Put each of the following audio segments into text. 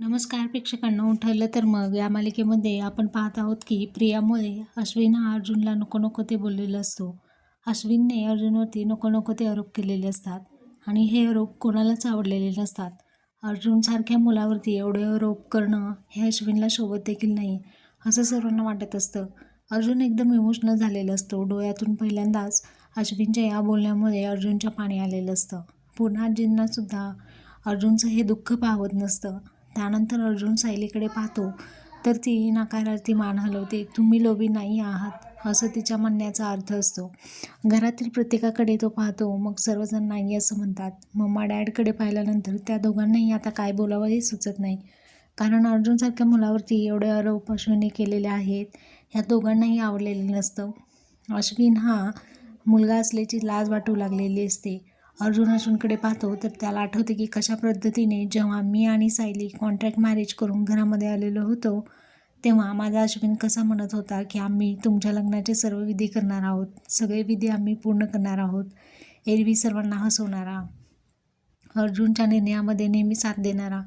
नमस्कार प्रेक्षकांना ठरलं तर मग या मालिकेमध्ये आपण पाहत आहोत की प्रियामुळे अश्विन हा अर्जुनला नको नको ते बोललेला असतो. अश्विनने अर्जुनवरती नको नको ते आरोप केलेले असतात आणि हे आरोप कोणालाच आवडलेले नसतात. अर्जुनसारख्या मुलावरती एवढे आरोप करणं हे अश्विनला शोभत देखील नाही असं सर्वांना वाटत असतं. अर्जुन एकदम इमोशनल झालेला असतो. डोळ्यातून पहिल्यांदाच अश्विनच्या या बोलण्यामुळे अर्जुनच्या पाणी आलेलं असतं. पुन्हा जिन्नासुद्धा अर्जुनचं हे दुःख पाहत नसतं. त्यानंतर अर्जुन सायलीकडे पाहतो. तर ती नकारार्थी मान हलवते. तुम्ही लोभी नाही आहात असं तिच्या म्हणण्याचा अर्थ असतो. घरातील प्रत्येकाकडे तो पाहतो. मग सर्वजण नाही असं म्हणतात. मम्मा डॅडकडे पाहिल्यानंतर त्या दोघांनाही आता काय बोलावं हे सुचत नाही. कारण अर्जुनसारख्या मुलावरती एवढे आरोप अश्विनी केलेले आहेत. ह्या दोघांनाही आवडलेलं नसतं. अश्विन हा मुलगा असल्याची लाज वाटू लागलेली असते. अर्जुन अर्जुनकडे पाहतो तर त्याला आठवते की कशा पद्धतीने जेव्हा मी आणि सायली कॉन्ट्रॅक्ट मॅरेज करून घरामध्ये आलेलो होतो तेव्हा माझा अश्विन कसा म्हणत होता की आम्ही तुमच्या लग्नाचे सर्व विधी करणार आहोत सगळे विधी आम्ही पूर्ण करणार आहोत एरवी सर्वांना हसवणारा अर्जुनच्या निर्णयामध्ये नेहमी साथ देणारा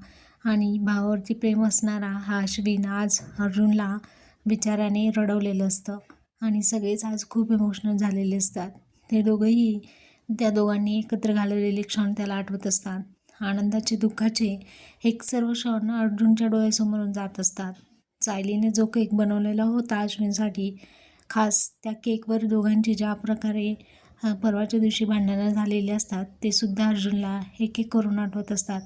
आणि भावावरती प्रेम असणारा हा अश्विन आज अर्जुनला बिचाऱ्याने रडवलेलं असतं आणि सगळेच आज खूप इमोशनल झालेले असतात. ते दोघंही त्या दोघांनी एकत्र घालवलेले क्षण त्याला आठवत असतात. आनंदाचे दुःखाचे एक सर्व क्षण अर्जुनच्या डोळ्यासमोरून जात असतात. सायलीने जो केक बनवलेला होता अश्विनसाठी खास त्या केकवर दोघांची ज्या प्रकारे परवाच्या दिवशी भांडणं झालेली असतात ते सुद्धा अर्जुनला एक एक करून आठवत असतात.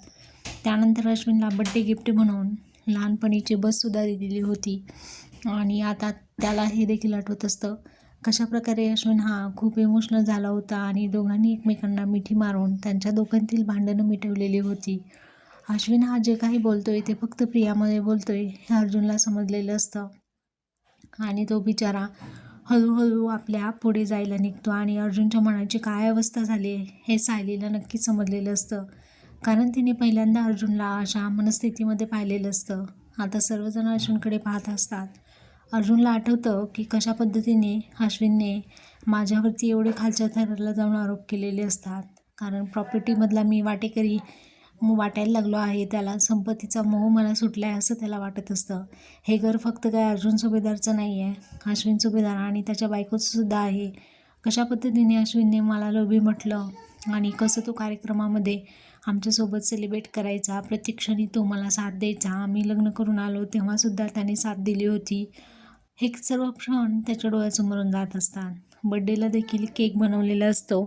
त्यानंतर अश्विनला बड्डे गिफ्ट म्हणून लहानपणीची बससुद्धा दिलेली होती. आणि आता त्याला हे देखील आठवत असतं. कशाप्रकारे अश्विन हा खूप इमोशनल झाला होता आणि दोघांनी एकमेकांना मिठी मारून त्यांच्या दोघांतील भांडणं मिटवलेली होती. अश्विन हा जे काही बोलतोय ते फक्त प्रियामध्ये बोलतोय हे अर्जुनला समजलेलं असतं. आणि तो बिचारा हळूहळू आपल्या पुढे जायला निघतो आणि अर्जुनच्या मनाची काय अवस्था झाली हे सायलीला नक्की समजलेलं असतं. कारण तिने पहिल्यांदा अर्जुनला अशा मनस्थितीमध्ये पाहिलेलं असतं. आता सर्वजण अश्विनकडे पाहत असतात. अर्जुनला आठवतं की कशा पद्धतीने अश्विनने माझ्यावरती एवढे खालच्या थराला जाऊन आरोप केलेले असतात. कारण प्रॉपर्टीमधला मी वाटेकरी वाटायला लागलो आहे त्याला संपत्तीचा मोह मला सुटला आहे असं त्याला वाटत असतं. हे घर फक्त काय अर्जुन सुभेदारचं नाही आहे अश्विन सुभेदार आणि त्याच्या बायकोचंसुद्धा आहे. कशा पद्धतीने अश्विनने मला लोभी म्हटलं आणि कसं तो कार्यक्रमामध्ये आमच्यासोबत सेलिब्रेट करायचा प्रत्येक क्षणी तो मला साथ द्यायचा आम्ही लग्न करून आलो तेव्हासुद्धा त्याने साथ दिली होती. हे सर्व क्षण त्याच्या डोळ्यासमोरून जात असतात. बड्डेला देखील केक बनवलेला असतो.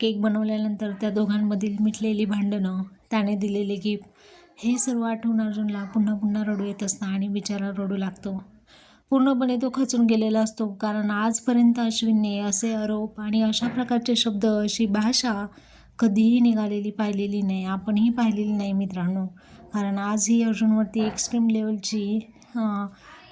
केक बनवल्यानंतर त्या दोघांमधील मिटलेली भांडणं त्याने दिलेले गिफ्ट हे सर्व आठवून अर्जुनला पुन्हा पुन्हा रडू येत असतं आणि बिचारा रडू लागतो. पूर्णपणे तो खचून गेलेला असतो कारण आजपर्यंत अश्विनने असे आरोप आणि अशा प्रकारचे शब्द अशी भाषा कधीही निघालेली पाहिलेली नाही आपणही पाहिलेली नाही मित्रांनो. कारण आजही अर्जुनवरती एक्स्ट्रीम लेवलची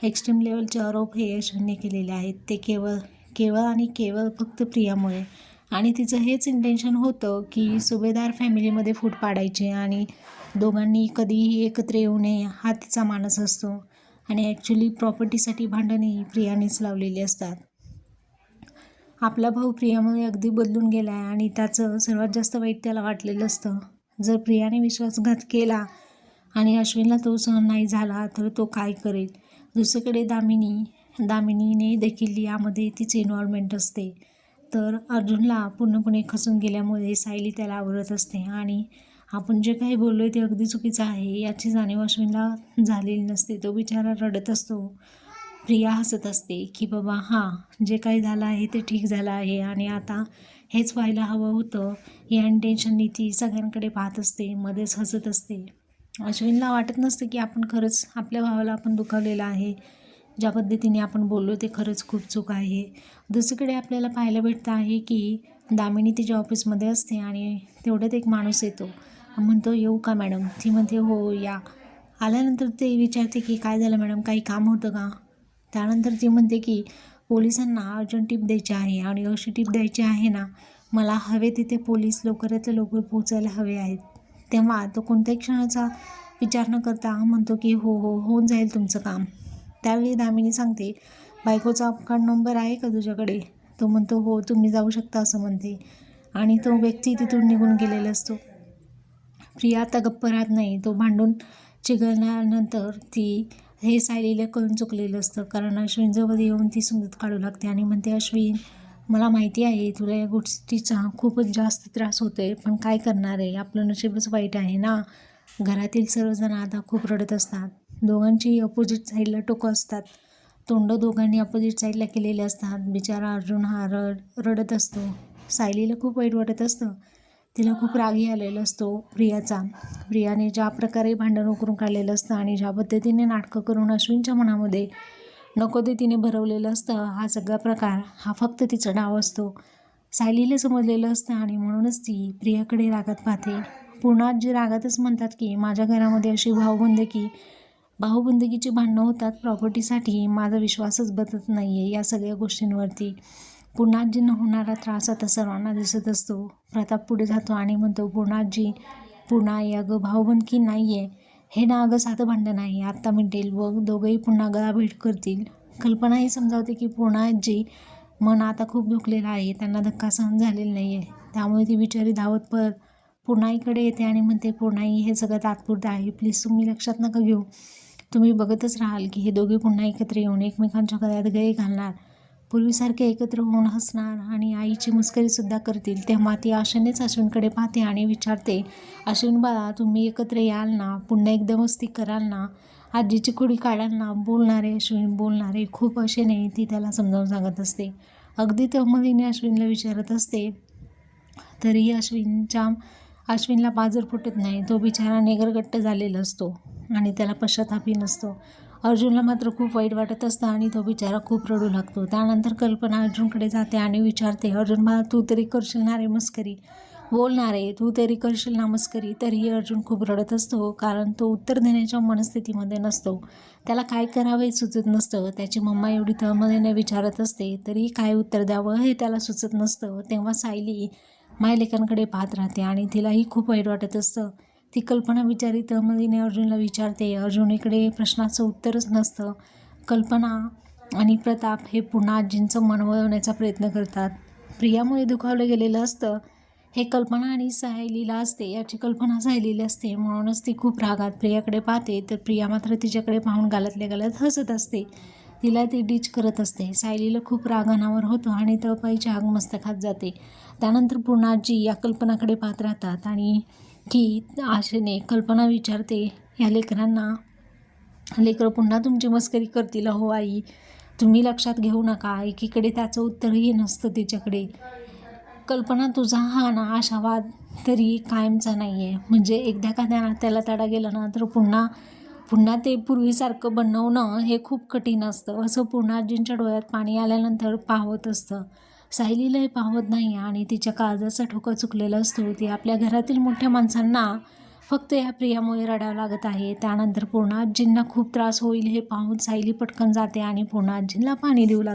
एक्स्ट्रीम लेवलचे आरोप हे अश्विनने केलेले आहेत. ते केवळ केवळ आणि केवळ फक्त प्रियामुळे. आणि तिचं हेच इंटेन्शन होतं की सुभेदार फॅमिलीमध्ये फूट पाडायचे आणि दोघांनी कधीही एकत्र येऊ नये हा तिचा मानस असतो. आणि ॲक्च्युली प्रॉपर्टीसाठी भांडणही प्रियानेच लावलेली असतात. आपला भाऊ प्रियामुळे अगदी बदलून गेला आहे आणि त्याचं सर्वात जास्त वाईट त्याला वाटलेलं असतं. जर प्रियाने विश्वासघात केला आणि अश्विनला तो सहन नाही झाला तर तो काय करेल? दुसरीकडे दामिनी दामिनीने देखील यामध्ये तिचे इन्व्हॉल्वमेंट असते. तर अर्जुनला पूर्णपणे खचून गेल्यामुळे सायली त्याला आवडत असते आणि आपण जे काही बोललो आहे ते अगदी चुकीचं आहे याची जाणीव अश्विनला झालेली नसते. तो बिचारा रडत असतो प्रिया हसत असते की बाबा हां जे काही झालं आहे ते ठीक झालं आहे आणि आता हेच व्हायला हवं होतं. या इंटेन्शननी ती सगळ्यांकडे पाहत असते मध्येच हसत असते. अश्विनला वाटत नसतं की आपण खरंच आपल्या भावाला आपण दुखावलेलं आहे. ज्या पद्धतीने आपण बोललो ते खरंच खूप चूक आहे. दुसरीकडे आपल्याला पाहायला भेटतं आहे की दामिनी तिच्या ऑफिसमध्ये असते आणि तेवढ्यात एक माणूस येतो. म्हणतो येऊ का मॅडम? ती म्हणते हो या. आल्यानंतर ते विचारते की काय झालं मॅडम? काही काम होतं का? त्यानंतर ती म्हणते की पोलिसांना अर्जंट टीप द्यायची आहे आणि अशी टीप द्यायची आहे ना मला हवे तिथे पोलीस लवकरात लवकर पोचायला हवे आहेत. तेव्हा तो कोणत्याही क्षणाचा विचार न करता म्हणतो की हो हो होऊन जाईल तुमचं काम. त्यावेळी दामिनी सांगते बायकोचा अपघात नंबर आहे का तुझ्याकडे? तो म्हणतो हो तुम्ही जाऊ शकता असं म्हणते. आणि तो व्यक्ती तिथून निघून गेलेला असतो. प्रिया आता गप्प राहत नाही. तो भांडून चिघळल्यानंतर ती हे सायलीला कळून चुकलेलं असतं. कारण अश्विनजवळ येऊन ती समजूत काढू लागते आणि म्हणते अश्विन मला माहिती आहे तुला या गोष्टीचा खूपच जास्त त्रास होतो आहे पण काय करणार आहे? आपलं नशीबच वाईट आहे ना? घरातील सर्वजण आता खूप रडत असतात. दोघांची अपोजिट साईडला टोकं असतात. तोंड दोघांनी अपोजिट साईडला केलेले असतात. बिचारा अर्जुन हा रड रडत असतो. सायलीला खूप वाईट वाटत असतं. तिला खूप रागही आलेला असतो प्रियाचा. प्रियाने ज्या प्रकारे भांडण उकरून काढलेलं असतं आणि ज्या पद्धतीने नाटकं करून अश्विनच्या मनामध्ये नको ते तिने भरवलेलं असतं. हा सगळा प्रकार हा फक्त तिचा डाव असतो. सायलीला समजलेलं असतं आणि म्हणूनच ती प्रियाकडे रागात पाहते. पुन्हा जी रागातच म्हणतात की माझ्या घरामध्ये अशी भाऊबंदकी भाऊबंदकीची भांडणं होतात प्रॉपर्टीसाठी माझा विश्वासच बदलत नाही आहे या सगळ्या गोष्टींवरती. पूर्णाजींना होणारा त्रास आता सर्वांना दिसत असतो. प्रताप पुढे जातो आणि म्हणतो पूर्णाजी पुन्हा या ग भाऊबंदकी नाही आहे हे ना अगं साधं भांडण नाही. आत्ता मिटेल व दोघंही पुन्हा गळाभेट करतील. कल्पनाही समजावते की पूर्णाजी मन आता खूप दुखलेलं आहे. त्यांना धक्का सहन झालेला नाही आहे त्यामुळे ती बिचारी धावत परत पूर्णाईकडे येते आणि म्हणते पूर्णाई हे सगळं तात्पुरतं आहे. प्लीज तुम्ही लक्षात नका घेऊ. तुम्ही बघतच राहाल की हे दोघे पुन्हा एकत्र येऊन एकमेकांच्या गळ्यात गळे घालणार. पूर्वीसारखे एकत्र होऊन हसणार आणि आईची मुस्करीसुद्धा करतील तेव्हा ती आशेनेच अश्विनकडे पाहते आणि विचारते अश्विन बाळा तुम्ही एकत्र याल ना? पुन्हा एकदा मस्ती कराल ना? आजीची कुडी काढाल ना? बोलणारे अश्विन बोलणारे खूप आशेने ती त्याला समजावून सांगत असते. अगदी तहमदीने अश्विनला विचारत असते तरीही अश्विनच्या अश्विनला बाजर फुटत नाही तो बिचारा नेगरगट्ट झालेला असतो आणि त्याला पश्चातापही नसतो. अर्जुनला मात्र खूप वाईट वाटत असतं आणि तो बिचारा खूप रडू लागतो. त्यानंतर कल्पना अर्जुनकडे जाते आणि विचारते अर्जुन मला तू तरी करशील ना रे मस्करी? बोलणार आहे तू तरी करशील ना मस्करी. तरीही अर्जुन खूप रडत असतो कारण तो उत्तर देण्याच्या मनस्थितीमध्ये नसतो. त्याला काय करावे सुचत नसतं. त्याची मम्मा एवढी तळमळीने विचारत असते तरी काय उत्तर द्यावं हे त्याला सुचत नसतं. तेव्हा सायली मायलेकांकडे पाहत राहते आणि तिलाही खूप वाईट वाटत असतं. ती कल्पना विचारी तळमळीने अर्जुनला विचारते अर्जुन इकडे प्रश्नाचं उत्तरच नसतं. कल्पना आणि प्रताप हे पुन्हा आजींचं मन वळवण्याचा प्रयत्न करतात. प्रियामुळे दुखावलं गेलेलं असतं. हे कल्पना आणि सायलीला असते. याची कल्पना सायलीला असते. म्हणूनच ती खूप रागात प्रियाकडे पाहते. तर प्रिया मात्र तिच्याकडे पाहून गालातल्या गालात हसत असते. तिला ती डीच करत असते. सायलीला खूप राग अनावर होतो आणि तळपाईची आग मस्तकात जाते. त्यानंतर पूर्णाजी या कल्पनाकडे पाहत राहतात आणि की आशेने कल्पना विचारते या लेकरांना लेकरं पुन्हा तुमची मस्करी करतील हो आई. तुम्ही लक्षात घेऊ नका. एकीकडे त्याचं उत्तरही नसतं तिच्याकडे. कल्पना तुझा हा ना आशावाद तरी कायमचा नाही आहे म्हणजे एकदा का त्या त्याला तडा गेला ना तर पुन्हा पुन्हा ते पूर्वीसारखं बनवणं हे खूप कठीण असतं. असं पुन्हा आजींच्या डोळ्यात पाणी आल्यानंतर पाहत असतं. सायलीला हे पाहत नाही आणि तिच्या काळजाचा ठोका चुकलेला असतो. ती आपल्या घरातील मोठ्या माणसांना फक्त या प्रियामुळे रडावं लागत आहे. त्यानंतर पूर्ण आजींना खूप त्रास होईल हे पाहून सायली पटकन जाते आणि पूर्ण आजींना पाणी देऊ लागते.